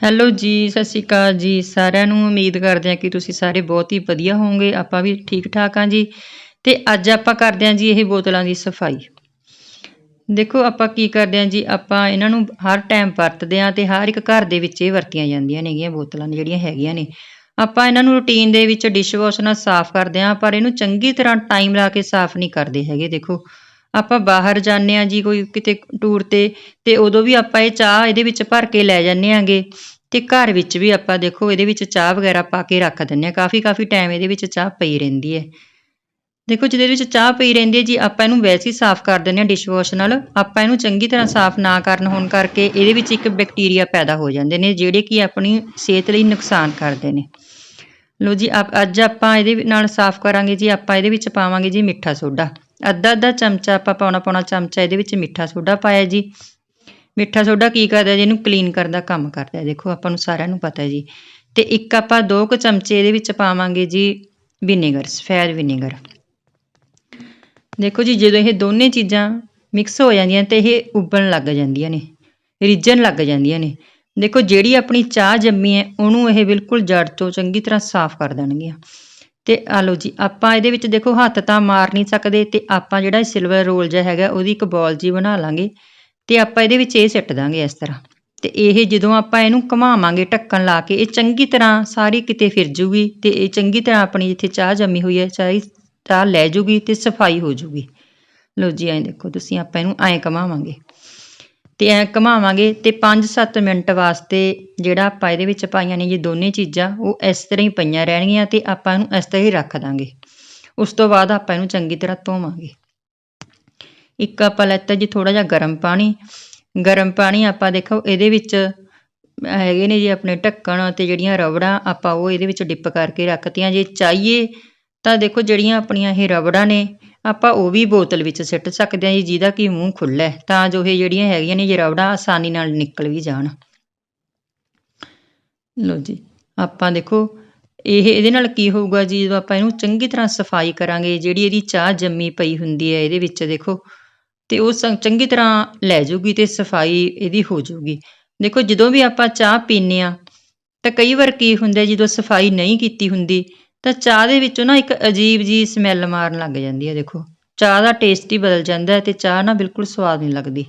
Hello ਜੀ, ਸਤਿ ਸ਼੍ਰੀ ਅਕਾਲ ਜੀ। ਸਾਰਿਆਂ ਨੂੰ ਉਮੀਦ ਕਰਦੇ ਹਾਂ ਕਿ ਤੁਸੀਂ ਸਾਰੇ ਬਹੁਤ ਹੀ ਵਧੀਆ ਹੋਵੋਗੇ। ਆਪਾਂ ਵੀ ਠੀਕ ਠਾਕ ਹਾਂ ਜੀ। ਤੇ ਅੱਜ ਆਪਾਂ ਕਰਦੇ ਹਾਂ ਜੀ ਇਹ ਬੋਤਲਾਂ ਦੀ ਸਫ਼ਾਈ। ਦੇਖੋ ਆਪਾਂ ਕੀ ਕਰਦੇ ਹਾਂ ਜੀ, ਆਪਾਂ ਇਹਨਾਂ ਨੂੰ ਹਰ ਟਾਈਮ ਵਰਤਦੇ ਹਾਂ ਤੇ ਹਰ ਇੱਕ ਘਰ ਦੇ ਵਿੱਚ ਇਹ ਵਰਤੀਆਂ ਜਾਂਦੀਆਂ ਨੇਗੀਆਂ ਬੋਤਲਾਂ ਜਿਹੜੀਆਂ ਹੈਗੀਆਂ ਨੇ। ਆਪਾਂ ਇਹਨਾਂ ਨੂੰ ਰੂਟੀਨ ਦੇ ਵਿੱਚ ਡਿਸ਼ਵਾਸ਼ ਨਾਲ ਸਾਫ਼ ਕਰਦੇ ਹਾਂ, ਪਰ ਇਹਨੂੰ ਚੰਗੀ ਤਰ੍ਹਾਂ ਟਾਈਮ ਲਾ ਕੇ ਸਾਫ਼ ਨਹੀਂ ਕਰਦੇ ਹੈਗੇ, ਦੇਖੋ। ਆਪਾਂ ਬਾਹਰ ਜਾਂਦੇ ਆ ਜੀ, ਕੋਈ ਕਿਤੇ ਟੂਰ ਤੇ ਤੇ ਉਦੋਂ ਵੀ ਆਪਾਂ ਇਹ ਚਾਹ ਇਹਦੇ ਵਿੱਚ ਭਰ ਕੇ ਲੈ ਜਾਂਦੇ ਆਂਗੇ ਤੇ ਘਰ ਵਿੱਚ ਵੀ ਆਪਾਂ ਦੇਖੋ, ਇਹਦੇ ਵਿੱਚ ਚਾਹ ਵਗੈਰਾ ਪਾ ਕੇ ਰੱਖ ਦਿੰਦੇ ਆ ਕਾਫੀ ਕਾਫੀ ਟਾਈਮ ਇਹਦੇ ਵਿੱਚ ਚਾਹ ਪਈ ਰਹਿੰਦੀ ਹੈ। ਦੇਖੋ, ਜਿਹਦੇ ਵਿੱਚ ਚਾਹ ਪਈ ਰਹਿੰਦੀ ਹੈ ਜੀ, ਆਪਾਂ ਇਹਨੂੰ ਵੈਸੇ ਹੀ ਸਾਫ਼ ਕਰ ਦਿੰਦੇ ਆ ਡਿਸ਼ਵਾਸ਼ ਨਾਲ। ਆਪਾਂ ਇਹਨੂੰ ਚੰਗੀ ਤਰ੍ਹਾਂ ਸਾਫ਼ ਨਾ ਕਰਨ ਹੋਣ ਕਰਕੇ ਇਹਦੇ ਵਿੱਚ ਇੱਕ ਬੈਕਟੀਰੀਆ ਪੈਦਾ ਹੋ ਜਾਂਦੇ ਨੇ, ਜਿਹੜੇ ਕਿ ਆਪਣੀ ਸਿਹਤ ਲਈ ਨੁਕਸਾਨ ਕਰਦੇ ਨੇ। ਲੋ ਜੀ ਅੱਜ ਆਪਾਂ ਇਹਦੇ ਨਾਲ ਸਾਫ਼ ਕਰਾਂਗੇ ਜੀ, ਆਪਾਂ ਇਹਦੇ ਵਿੱਚ ਪਾਵਾਂਗੇ ਜੀ ਮਿੱਠਾ ਸੋਡਾ। ਅੱਧਾ ਅੱਧਾ ਚਮਚਾ ਆਪਾਂ ਪਾਉਣਾ ਪਾਉਣਾ ਚਮਚਾ ਇਹਦੇ ਵਿੱਚ ਮਿੱਠਾ ਸੋਡਾ ਪਾਇਆ ਜੀ। ਮਿੱਠਾ ਸੋਡਾ ਕੀ ਕਰਦਾ ਜੀ, ਇਹਨੂੰ ਕਲੀਨ ਕਰਨ ਦਾ ਕੰਮ ਕਰਦਾ ਦੇਖੋ, ਆਪਾਂ ਨੂੰ ਸਾਰਿਆਂ ਨੂੰ ਪਤਾ ਜੀ। ਤੇ ਇੱਕ ਆਪਾਂ ਦੋ ਕੁ ਚਮਚੇ ਇਹਦੇ ਵਿੱਚ ਪਾਵਾਂਗੇ ਜੀ ਵਿਨੇਗਰ, ਸਫੈਦ ਵਿਨੇਗਰ। ਦੇਖੋ ਜੀ, ਜਦੋਂ ਇਹ ਦੋਨੇ ਚੀਜ਼ਾਂ ਮਿਕਸ ਹੋ ਜਾਂਦੀਆਂ ਤੇ ਇਹ ਉਬਲਣ ਲੱਗ ਜਾਂਦੀਆਂ ਨੇ, ਰਿੱਝਣ ਲੱਗ ਜਾਂਦੀਆਂ ਨੇ। ਦੇਖੋ, ਜਿਹੜੀ ਆਪਣੀ ਚਾਹ ਜੰਮੀ ਹੈ, ਉਹਨੂੰ ਇਹ ਬਿਲਕੁਲ ਜੜ ਤੋਂ ਚੰਗੀ ਤਰ੍ਹਾਂ ਸਾਫ਼ ਕਰ ਦੇਣਗੀਆਂ। ਤੇ ਆ ਲਓ ਜੀ, ਆਪਾਂ ਇਹਦੇ ਵਿੱਚ ਦੇਖੋ, ਹੱਥ ਤਾਂ ਮਾਰ ਨਹੀਂ ਸਕਦੇ ਤੇ ਆਪਾਂ ਜਿਹੜਾ ਸਿਲਵਰ ਰੋਲ ਜਿਹਾ ਹੈਗਾ, ਉਹਦੀ ਇੱਕ ਬੋਲ ਜੀ ਬਣਾ ਲਾਂਗੇ ਤੇ ਆਪਾਂ ਇਹਦੇ ਵਿੱਚ ਇਹ ਸਿੱਟ ਦਾਂਗੇ ਇਸ ਤਰ੍ਹਾਂ। ਤੇ ਇਹ ਜਦੋਂ ਆਪਾਂ ਇਹਨੂੰ ਘੁਮਾਵਾਂਗੇ, ਢੱਕਣ ਲਾ ਕੇ, ਇਹ ਚੰਗੀ ਤਰ੍ਹਾਂ ਸਾਰੀ ਕਿਤੇ ਫਿਰ ਜੂਗੀ ਤੇ ਇਹ ਚੰਗੀ ਤਰ੍ਹਾਂ ਆਪਣੀ ਜਿੱਥੇ ਚਾਹ ਜੰਮੀ ਹੋਈ ਹੈ ਚਾਹ ਚਾਹ ਲੈ ਜੂਗੀ ਤੇ ਸਫ਼ਾਈ ਹੋ ਜੂਗੀ। ਲਓ ਜੀ, ਐਂ ਦੇਖੋ, ਤੁਸੀਂ ਆਪਾਂ ਇਹਨੂੰ ਐਂ ਘੁਮਾਵਾਂਗੇ। ਤੇ ਐ ਘਮਾਵਾਂਗੇ ਤੇ 5-7 ਮਿੰਟ ਵਾਸਤੇ ਜਿਹੜਾ ਆਪਾਂ ਇਹਦੇ ਵਿੱਚ ਪਾਈਆਂ ਨੇ ਜੀ ਦੋਨੇ ਚੀਜ਼ਾਂ, ਉਹ ਇਸ ਤਰ੍ਹਾਂ ਹੀ ਪਈਆਂ ਰਹਿਣਗੀਆਂ ਤੇ ਆਪਾਂ ਇਹਨੂੰ ਇਸ ਤਰ੍ਹਾਂ ਹੀ ਰੱਖ ਦਾਂਗੇ। ਉਸ ਤੋਂ ਬਾਅਦ ਆਪਾਂ ਇਹਨੂੰ ਚੰਗੀ ਤਰ੍ਹਾਂ ਧੋਵਾਂਗੇ। ਇੱਕ ਆਪਾਂ ਲੈਤਾ ਜੀ ਥੋੜਾ ਜਿਹਾ ਗਰਮ ਪਾਣੀ। ਗਰਮ ਪਾਣੀ ਆਪਾਂ ਦੇਖੋ ਇਹਦੇ ਵਿੱਚ ਹੈਗੇ ਨੇ ਜੀ ਆਪਣੇ ਢੱਕਣ ਤੇ ਜਿਹੜੀਆਂ ਰਬੜਾਂ ਆਪਾਂ ਉਹ ਇਹਦੇ ਵਿੱਚ ਡਿਪ ਕਰਕੇ ਰੱਖਤੀਆਂ। ਜੇ ਚਾਹੀਏ ਤਾਂ ਦੇਖੋ ਜਿਹੜੀਆਂ ਆਪਣੀਆਂ ਇਹ ਰਬੜਾਂ ਨੇ ਆਪਾਂ ਉਹ ਵੀ ਬੋਤਲ ਵਿੱਚ ਸਿੱਟ ਸਕਦੇ ਹਾਂ ਜੀ, ਜਿਹਦਾ ਕਿ ਮੂੰਹ ਖੁੱਲ੍ਹਾ ਹੈ। ਤਾਂ ਜੋ ਇਹ ਜਿਹੜੀਆਂ ਹੈਗੀਆਂ ਨੇ ਜੇ ਆਸਾਨੀ ਨਾਲ ਨਿਕਲ ਵੀ ਜਾਣ। ਲੋ ਜੀ, ਆਪਾਂ ਦੇਖੋ, ਇਹ ਇਹਦੇ ਨਾਲ ਕੀ ਹੋਊਗਾ ਜੀ, ਜਦੋਂ ਆਪਾਂ ਇਹਨੂੰ ਚੰਗੀ ਤਰ੍ਹਾਂ ਸਫ਼ਾਈ ਕਰਾਂਗੇ, ਜਿਹੜੀ ਇਹਦੀ ਚਾਹ ਜੰਮੀ ਪਈ ਹੁੰਦੀ ਹੈ ਇਹਦੇ ਵਿੱਚ ਦੇਖੋ, ਤੇ ਉਹ ਚੰਗੀ ਤਰ੍ਹਾਂ ਲੈ ਜੂਗੀ ਤੇ ਸਫ਼ਾਈ ਇਹਦੀ ਹੋ ਜੂਗੀ ਦੇਖੋ, ਜਦੋਂ ਵੀ ਆਪਾਂ ਚਾਹ ਪੀਨੇ ਆ ਤਾਂ ਕਈ ਵਾਰ ਕੀ ਹੁੰਦਾ ਜਦੋਂ ਸਫ਼ਾਈ ਨਹੀਂ ਕੀਤੀ ਹੁੰਦੀ ਤਾਂ ਚਾਹ ਦੇ ਵਿੱਚੋਂ ਨਾ ਇੱਕ ਅਜੀਬ ਜੀ ਸਮੈਲ ਮਾਰਨ ਲੱਗ ਜਾਂਦੀ ਹੈ ਦੇਖੋ। ਚਾਹ ਦਾ ਟੇਸਟ ਹੀ ਬਦਲ ਜਾਂਦਾ ਹੈ ਤੇ ਚਾਹ ਨਾ ਬਿਲਕੁਲ ਸਵਾਦ ਨਹੀਂ ਲੱਗਦੀ।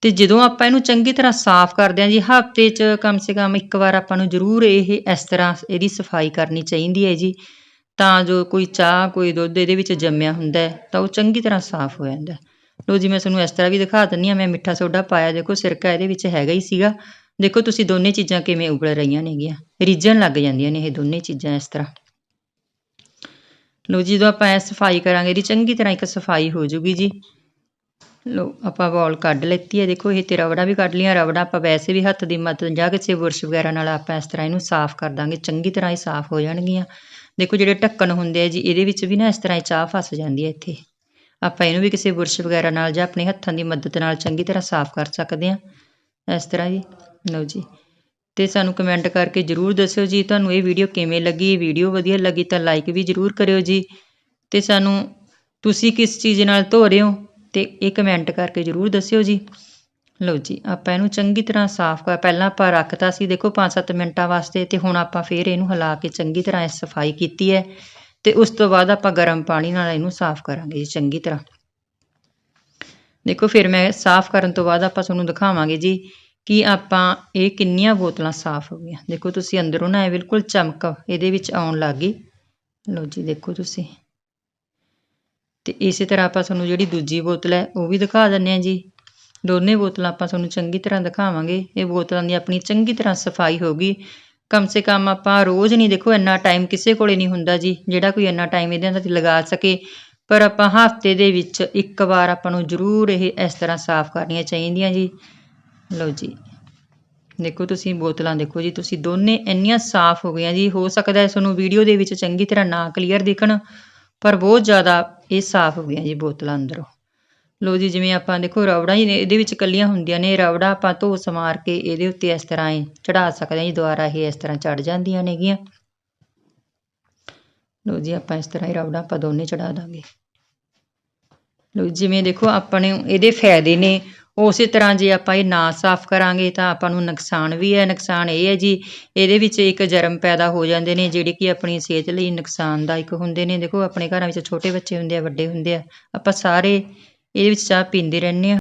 ਤੇ ਜਦੋਂ ਆਪਾਂ ਇਹਨੂੰ ਚੰਗੀ ਤਰ੍ਹਾਂ ਸਾਫ਼ ਕਰਦੇ ਹਾਂ ਜੀ, ਹਫ਼ਤੇ 'ਚ ਕਮ ਸੇ ਕਮ ਇੱਕ ਵਾਰ ਆਪਾਂ ਨੂੰ ਜ਼ਰੂਰ ਇਹ ਇਸ ਤਰ੍ਹਾਂ ਇਹਦੀ ਸਫ਼ਾਈ ਕਰਨੀ ਚਾਹੀਦੀ ਹੈ ਜੀ। ਤਾਂ ਜੋ ਕੋਈ ਚਾਹ, ਕੋਈ ਦੁੱਧ ਇਹਦੇ ਵਿੱਚ ਜੰਮਿਆ ਹੁੰਦਾ ਤਾਂ ਉਹ ਚੰਗੀ ਤਰ੍ਹਾਂ ਸਾਫ਼ ਹੋ ਜਾਂਦਾ ਲੋ ਜੀ, ਮੈਂ ਤੁਹਾਨੂੰ ਇਸ ਤਰ੍ਹਾਂ ਵੀ ਦਿਖਾ ਦਿੰਨੀ ਆ ਮੈਂ ਮਿੱਠਾ ਸੋਡਾ ਪਾਇਆ, ਦੇਖੋ, ਸਿਰਕਾ ਇਹਦੇ ਵਿੱਚ ਹੈਗਾ ਹੀ ਸੀਗਾ। ਦੇਖੋ ਤੁਸੀਂ ਦੋਨੇ ਚੀਜ਼ਾਂ ਕਿਵੇਂ ਉਬਲ ਰਹੀਆਂ ਨੇਗੀਆਂ। ਰਿੱਝਣ ਲੱਗ ਜਾਂਦੀਆਂ ਨੇ ਇਹ ਦੋਨੇ ਚੀਜ਼ਾਂ ਇਸ ਤਰ੍ਹਾਂ। ਲੋ ਜਦੋਂ ਆਪਾਂ ਐ ਸਫ਼ਾਈ ਕਰਾਂਗੇ, ਇਹਦੀ ਚੰਗੀ ਤਰ੍ਹਾਂ ਇੱਕ ਸਫ਼ਾਈ ਹੋ ਜੂਗੀ ਜੀ। ਲੋ, ਆਪਾਂ ਬੋਲ ਕੱਢ ਲੈਤੀ ਹੈ, ਦੇਖੋ, ਇਹ ਤੇ ਰਬੜਾ ਵੀ ਕੱਢ ਲੀਆਂ ਰਬੜਾ ਆਪਾਂ ਵੈਸੇ ਵੀ ਹੱਥ ਦੀ ਮਦਦ ਜਾਂ ਕਿਸੇ ਬੁਰਸ਼ ਵਗੈਰਾ ਨਾਲ ਆਪਾਂ ਇਸ ਤਰ੍ਹਾਂ ਇਹਨੂੰ ਸਾਫ਼ ਕਰ ਦਾਂਗੇ, ਚੰਗੀ ਤਰ੍ਹਾਂ ਹੀ ਸਾਫ਼ ਹੋ ਜਾਣਗੀਆਂ। ਦੇਖੋ, ਜਿਹੜੇ ਢੱਕਣ ਹੁੰਦੇ ਆ ਜੀ, ਇਹਦੇ ਵਿੱਚ ਵੀ ਨਾ ਇਸ ਤਰ੍ਹਾਂ ਹੀ ਚਾਹ ਫਸ ਜਾਂਦੀ ਹੈ ਇੱਥੇ। ਆਪਾਂ ਇਹਨੂੰ ਵੀ ਕਿਸੇ ਬੁਰਸ਼ ਵਗੈਰਾ ਨਾਲ ਜਾਂ ਆਪਣੇ ਹੱਥਾਂ ਦੀ ਮਦਦ ਨਾਲ ਚੰਗੀ ਤਰ੍ਹਾਂ ਸਾਫ਼ ਕਰ ਸਕਦੇ ਹਾਂ। ਇਸ ਤਰ੍ਹਾਂ ਜੀ ਲਓ ਜੀ। ਅਤੇ ਸਾਨੂੰ ਕਮੈਂਟ ਕਰਕੇ ਜਰੂਰ ਦੱਸਿਓ ਜੀ, ਤੁਹਾਨੂੰ ਇਹ ਵੀਡੀਓ ਕਿਵੇਂ ਲੱਗੀ? ਵੀਡੀਓ ਵਧੀਆ ਲੱਗੀ ਤਾਂ ਲਾਈਕ ਵੀ ਜਰੂਰ ਕਰਿਓ ਜੀ। ਅਤੇ ਸਾਨੂੰ ਤੁਸੀਂ ਕਿਸ ਚੀਜ਼ ਨਾਲ ਧੋ ਰਹੇ ਹੋ? ਅਤੇ ਇਹ ਕਮੈਂਟ ਕਰਕੇ ਜਰੂਰ ਦੱਸਿਓ ਜੀ। ਲਓ ਜੀ, ਆਪਾਂ ਇਹਨੂੰ ਚੰਗੀ ਤਰ੍ਹਾਂ ਸਾਫ਼ ਕਰ, ਪਹਿਲਾਂ ਆਪਾਂ ਰੱਖਤਾ ਸੀ, ਦੇਖੋ 5-7 ਮਿੰਟਾਂ ਵਾਸਤੇ, ਤੇ ਹੁਣ ਆਪਾਂ ਫੇਰ ਇਹਨੂੰ ਹਿਲਾ ਕੇ ਚੰਗੀ ਤਰ੍ਹਾਂ ਸਫ਼ਾਈ ਕੀਤੀ ਹੈ। ਤੇ ਉਸ ਤੋਂ ਬਾਅਦ ਆਪਾਂ ਗਰਮ ਪਾਣੀ ਨਾਲ ਇਹਨੂੰ ਸਾਫ਼ ਕਰਾਂਗੇ ਜੀ, ਚੰਗੀ ਤਰ੍ਹਾਂ। ਦੇਖੋ, ਫਿਰ ਮੈਂ ਸਾਫ਼ ਕਰਨ ਤੋਂ ਬਾਅਦ ਆਪਾਂ ਤੁਹਾਨੂੰ ਦਿਖਾਵਾਂਗੇ ਜੀ ਕਿ ਆਪਾਂ ਇਹ ਕਿੰਨੀਆਂ ਬੋਤਲਾਂ ਸਾਫ਼ ਹੋ ਗਈਆਂ। ਦੇਖੋ ਤੁਸੀਂ ਅੰਦਰੋਂ ਨਾ ਇਹ ਬਿਲਕੁਲ ਚਮਕ ਇਹਦੇ ਵਿੱਚ ਆਉਣ ਲੱਗ ਗਈ। ਲਓ ਜੀ, ਦੇਖੋ ਤੁਸੀਂ। ਤੇ ਇਸੇ ਤਰ੍ਹਾਂ ਆਪਾਂ ਤੁਹਾਨੂੰ ਜਿਹੜੀ ਦੂਜੀ ਬੋਤਲ ਹੈ, ਉਹ ਵੀ ਦਿਖਾ ਦਿੰਨੇ ਆ ਜੀ। ਦੋਨੇ ਬੋਤਲਾਂ ਆਪਾਂ ਤੁਹਾਨੂੰ ਚੰਗੀ ਤਰ੍ਹਾਂ ਦਿਖਾਵਾਂਗੇ। ਇਹ ਬੋਤਲਾਂ ਦੀ ਆਪਣੀ ਚੰਗੀ ਤਰ੍ਹਾਂ ਸਫ਼ਾਈ ਹੋ ਗਈ। ਕਮ ਸੇ ਕਮ ਆਪਾਂ ਰੋਜ਼ ਨਹੀਂ, ਦੇਖੋ ਇੰਨਾ ਟਾਈਮ ਕਿਸੇ ਕੋਲੇ ਨਹੀਂ ਹੁੰਦਾ ਜੀ, ਜਿਹੜਾ ਕੋਈ ਇੰਨਾ ਟਾਈਮ ਇਹਦੇ ਅੰਦਰ ਲਗਾ ਸਕੇ। ਪਰ ਆਪਾਂ ਹਫ਼ਤੇ ਦੇ ਵਿੱਚ ਇੱਕ ਵਾਰ ਆਪਾਂ ਨੂੰ ਜ਼ਰੂਰ ਇਹ ਇਸ ਤਰ੍ਹਾਂ ਸਾਫ਼ ਕਰਨੀਆਂ ਚਾਹੀਦੀਆਂ ਜੀ। ਲਓ ਜੀ। ਦੇਖੋ ਤੁਸੀਂ ਬੋਤਲਾਂ ਦੇਖੋ ਜੀ, ਤੁਸੀਂ ਦੋਨੇ ਇੰਨੀਆਂ ਸਾਫ਼ ਹੋ ਗਈਆਂ ਜੀ। ਹੋ ਸਕਦਾ ਹੈ ਤੁਹਾਨੂੰ ਵੀਡੀਓ ਦੇ ਵਿੱਚ ਚੰਗੀ ਤਰ੍ਹਾਂ ਨਾ ਕਲੀਅਰ ਦਿਖਣ, ਪਰ ਬਹੁਤ ਜ਼ਿਆਦਾ ਇਹ ਸਾਫ਼ ਹੋ ਗਈਆਂ ਜੀ ਬੋਤਲਾਂ ਅੰਦਰੋਂ। ਲੋ ਜੀ, ਜਿਵੇਂ ਆਪਾਂ ਦੇਖੋ ਰਬੜਾਂ ਹੀ ਇਹਦੇ ਵਿੱਚ ਕੱਲੀਆਂ ਹੁੰਦੀਆਂ ਨੇ। ਰਬੜਾ ਆਪਾਂ ਧੋ ਸਮਾਰ ਕੇ ਇਹਦੇ ਉੱਤੇ ਇਸ ਤਰ੍ਹਾਂ ਹੀ ਚੜਾ ਸਕਦੇ ਹਾਂ ਜੀ। ਦੁਬਾਰਾ ਇਹ ਇਸ ਤਰ੍ਹਾਂ ਚੜ ਜਾਂਦੀਆਂ ਨੇਗੀਆਂ। ਲੋ ਜੀ, ਆਪਾਂ ਇਸ ਤਰ੍ਹਾਂ ਹੀ ਰਬੜਾ ਆਪਾਂ ਦੋਨੇ ਚੜਾ ਦਾਂਗੇ। ਲੋ ਜਿਵੇਂ ਦੇਖੋ ਆਪਣੇ ਇਹਦੇ ਫਾਇਦੇ ਨੇ। ਉਸੇ ਤਰ੍ਹਾਂ ਜੇ ਆਪਾਂ ਇਹ ਨਾ ਸਾਫ਼ ਕਰਾਂਗੇ ਤਾਂ ਆਪਾਂ ਨੂੰ ਨੁਕਸਾਨ ਵੀ ਹੈ, ਨੁਕਸਾਨ ਇਹ ਹੈ ਜੀ, ਇਹਦੇ ਵਿੱਚ ਇੱਕ ਜਰਮ ਪੈਦਾ ਹੋ ਜਾਂਦੇ ਨੇ ਜਿਹੜੇ ਕਿ ਆਪਣੀ ਸਿਹਤ ਲਈ ਨੁਕਸਾਨਦਾਇਕ ਹੁੰਦੇ ਨੇ। ਦੇਖੋ, ਆਪਣੇ ਘਰਾਂ ਵਿੱਚ ਛੋਟੇ ਬੱਚੇ ਹੁੰਦੇ ਆ, ਵੱਡੇ ਹੁੰਦੇ ਆ, ਆਪਾਂ ਸਾਰੇ ਇਹਦੇ ਵਿੱਚ ਚਾਹ ਪੀਂਦੇ ਰਹਿੰਦੇ ਹਾਂ